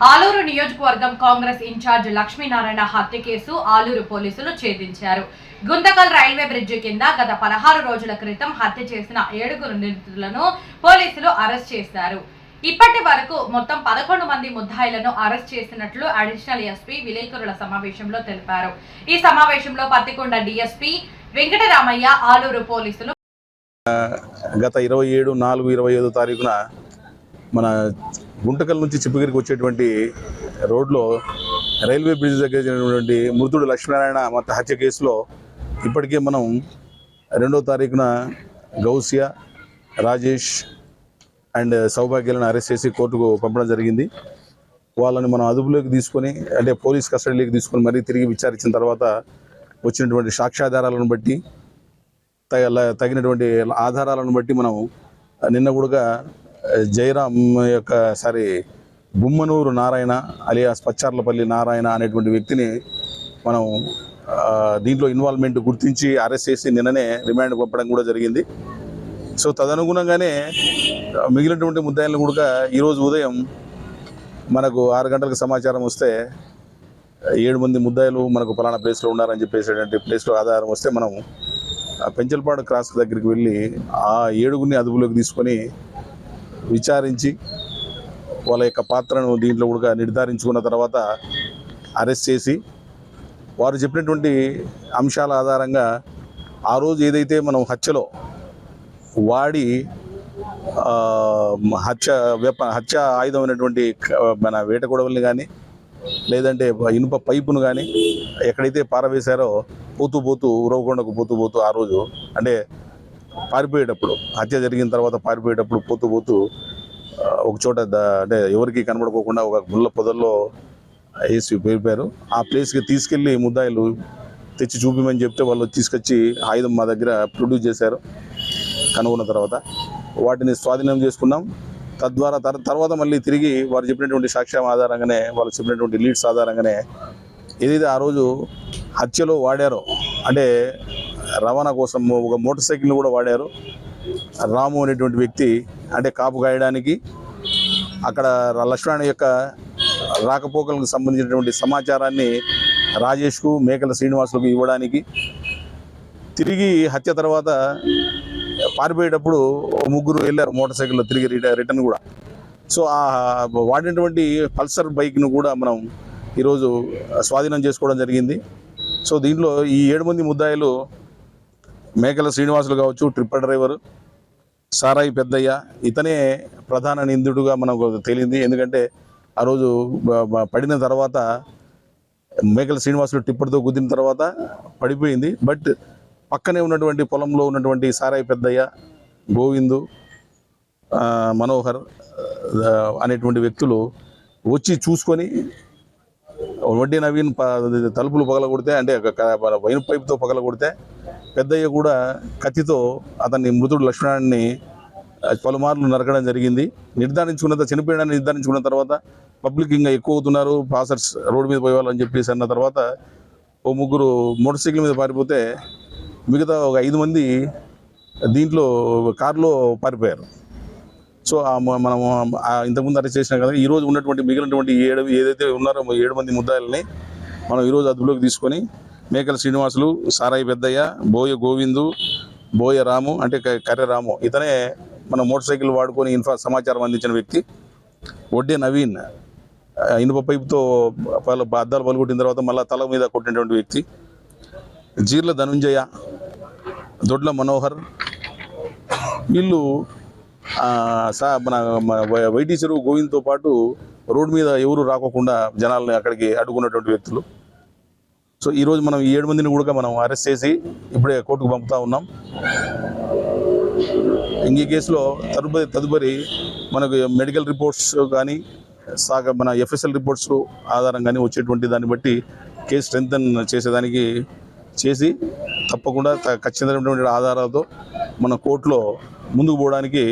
ఆలూరు నియోజకవర్గం కాంగ్రెస్ ఇన్ఛార్జ్ లక్ష్మీనారాయణ హత్య కేసు ఆలూరు పోలీసులు ఛేదించారు. గుంతకల్ రైల్వే బ్రిడ్జి కింద గత పదహారు రోజుల క్రితం హత్య చేసిన ఏడుగురు నిందితులను పోలీసులు అరెస్ట్ చేశారు. ఇప్పటి వరకు మొత్తం పదకొండు మంది ముద్దాయిలను అరెస్ట్ చేసినట్లు అడిషనల్ ఎస్పీ విలేకరుల సమావేశంలో తెలిపారు. ఈ సమావేశంలో పత్తికొండ డిఎస్పీ వెంకటరామయ్య ఆలూరు పోలీసులు గత ఇరవై ఏడు నాలుగు ఇరవై ఐదు తారీఖున మన గుంటకల్ నుంచి చిప్పగిరికి వచ్చేటువంటి రోడ్లో రైల్వే బ్రిడ్జ్ దగ్గర జరిగినటువంటి మృతుడు లక్ష్మీనారాయణ మత హత్య కేసులో ఇప్పటికే మనం రెండో తారీఖున గౌసియా రాజేష్ అండ్ సౌభాగ్యాలను అరెస్ట్ చేసి కోర్టుకు పంపడం జరిగింది. వాళ్ళని మనం అదుపులోకి తీసుకొని అంటే పోలీస్ కస్టడీలోకి తీసుకొని మరీ తిరిగి విచారించిన తర్వాత వచ్చినటువంటి సాక్ష్యాధారాలను బట్టి తగ- తగినటువంటి ఆధారాలను బట్టి మనం నిన్న కూడా జయరాం యొక్క సారీ గుమ్మనూరు నారాయణ అలియాస్ పచ్చార్లపల్లి నారాయణ అనేటువంటి వ్యక్తిని మనం దీంట్లో ఇన్వాల్వ్మెంట్ గుర్తించి అరెస్ట్ చేసి నిన్ననే రిమాండ్ పంపడం కూడా జరిగింది. సో తదనుగుణంగానే మిగిలినటువంటి ముద్దాయిలను కూడా ఈరోజు ఉదయం మనకు ఆరు గంటలకు సమాచారం వస్తే ఏడు మంది ముద్దాయిలు మనకు ఫలానా ప్లేస్లో ఉన్నారని చెప్పేసేటువంటి ప్లేస్లో ఆధారం వస్తే మనం పెంచల్పాడు క్రాస్ దగ్గరికి వెళ్ళి ఆ ఏడుగురిని అదుపులోకి తీసుకొని విచారించి వాళ్ళ యొక్క పాత్రను దీంట్లో కూడా నిర్ధారించుకున్న తర్వాత అరెస్ట్ చేసి వారు చెప్పినటువంటి అంశాల ఆధారంగా ఆ రోజు ఏదైతే మనం హత్యలో వాడి హత్య వెప హత్య ఆయుధమైనటువంటి మన వేట గొడవల్ని కానీ లేదంటే ఇనుప పైపును కానీ ఎక్కడైతే పారవేశారో పోతూ పోతూ ఉరవకొండకు పోతూ పోతూ ఆ రోజు అంటే పారిపోయేటప్పుడు హత్య జరిగిన తర్వాత పారిపోయేటప్పుడు పోతూ పోతూ ఒక చోట అంటే ఎవరికి కనబడుకోకుండా ఒక గుళ్ళ పొదల్లో వేసి పేరిపారు ఆ ప్లేస్కి తీసుకెళ్ళి ముద్దాయిలు తెచ్చి చూపిమని చెప్తే వాళ్ళు తీసుకొచ్చి ఆయుధం మా దగ్గర ప్రొడ్యూస్ చేశారు కనుగొన్న తర్వాత. వాటిని స్వాధీనం చేసుకున్నాం. తద్వారా తర్ తర్వాత మళ్ళీ తిరిగి వారు చెప్పినటువంటి సాక్ష్యం ఆధారంగానే వాళ్ళు చెప్పినటువంటి లీడ్స్ ఆధారంగానే ఏదైతే ఆ రోజు హత్యలో వాడారో అంటే రవాణా కోసం ఒక మోటార్ సైకిల్ని కూడా వాడారు. రాము అనేటువంటి వ్యక్తి అంటే కాపు గాయడానికి అక్కడ లక్ష్మణ యొక్క రాకపోకలకు సంబంధించినటువంటి సమాచారాన్ని రాజేష్కు మేకల శ్రీనివాసులకు ఇవ్వడానికి తిరిగి హత్య తర్వాత పారిపోయేటప్పుడు ముగ్గురు వెళ్ళారు మోటార్ సైకిల్లో తిరిగి రిటర్న్ కూడా. సో ఆ వాడినటువంటి పల్సర్ బైక్ను కూడా మనం ఈరోజు స్వాధీనం చేసుకోవడం జరిగింది. సో దీంట్లో ఈ ఏడు మంది ముద్దాయిలు మేకల శ్రీనివాసులు కావచ్చు ట్రిప్పర్ డ్రైవర్ సారాయి పెద్దయ్య ఇతనే ప్రధాన నిందితుడుగా మనకు తేలింది ఎందుకంటే ఆ రోజు పడిన తర్వాత మేకల శ్రీనివాసులు టిప్పర్తో గుద్దిన తర్వాత పడిపోయింది. బట్ పక్కనే ఉన్నటువంటి పొలంలో ఉన్నటువంటి సారాయి పెద్దయ్య గోవిందు మనోహర్ అనేటువంటి వ్యక్తులు వచ్చి చూసుకొని వడ్డీ నవీన్ ప- తలుపులు పగలగొడితే అంటే ఒక వైన్ పైప్తో పగలగొడితే పెద్దయ్య కూడా కత్తితో అతన్ని మృతుడు లక్ష్మణాన్ని పలుమార్లు నరకడం జరిగింది. నిర్ధారించుకున్న చనిపోయాడని నిర్ధారించుకున్న తర్వాత పబ్లిక్ ఇంకా ఎక్కువ అవుతున్నారు. పాసర్స్ రోడ్డు మీద పోయేవాళ్ళని చెప్పేసి అన్న తర్వాత ఓ ముగ్గురు మోటార్ సైకిల్ మీద పారిపోతే మిగతా ఒక ఐదు మంది దీంట్లో కారులో పారిపోయారు. సో మనం ఇంతకుముందు అరెస్ట్ చేసినాం కదా ఈరోజు ఉన్నటువంటి మిగిలినటువంటి ఏడు ఏదైతే ఉన్నారో ఏడు మంది ముద్దాయిల్ని మనం ఈరోజు అదుపులోకి తీసుకొని మేకల శ్రీనివాసులు సారాయి పెద్దయ్య బోయ గోవిందు బోయ రాము అంటే కర్రరాము కర్రె రాము. ఇతనే మన మోటార్ సైకిల్ వాడుకొని ఇన్ఫా సమాచారం అందించిన వ్యక్తి. వడ్డే నవీన్ ఇనుప పైపుతో పలు అద్దాలు పలుకొట్టిన తర్వాత మళ్ళీ తల మీద కొట్టినటువంటి వ్యక్తి. జీర్ల ధనుంజయ దొడ్ల మనోహర్. వీళ్ళు సా మన వై- వైటీ చెరువు గోవింద్తో పాటు రోడ్డు మీద ఎవరు రాకోకుండా జనాల్ని అక్కడికి అడ్డుకున్నటువంటి వ్యక్తులు. సో ఈరోజు మనం ఏడు మందిని కూడా మనం అరెస్ట్ చేసి ఇప్పుడే కోర్టుకు పంపుతా ఉన్నాం. ఇంక ఈ కేసులో తదుపరి తదుపరి మనకు మెడికల్ రిపోర్ట్స్ కానీ సాగ మన ఎఫ్ఎస్ఎల్ రిపోర్ట్స్ కానీ వచ్చేటువంటి దాన్ని బట్టి కేసు స్ట్రెంగ్తన్ చేసేదానికి చేసి తప్పకుండా ఖచ్చితమైనటువంటి ఆధారాలతో మన కోర్టులో ముందుకు పోవడానికి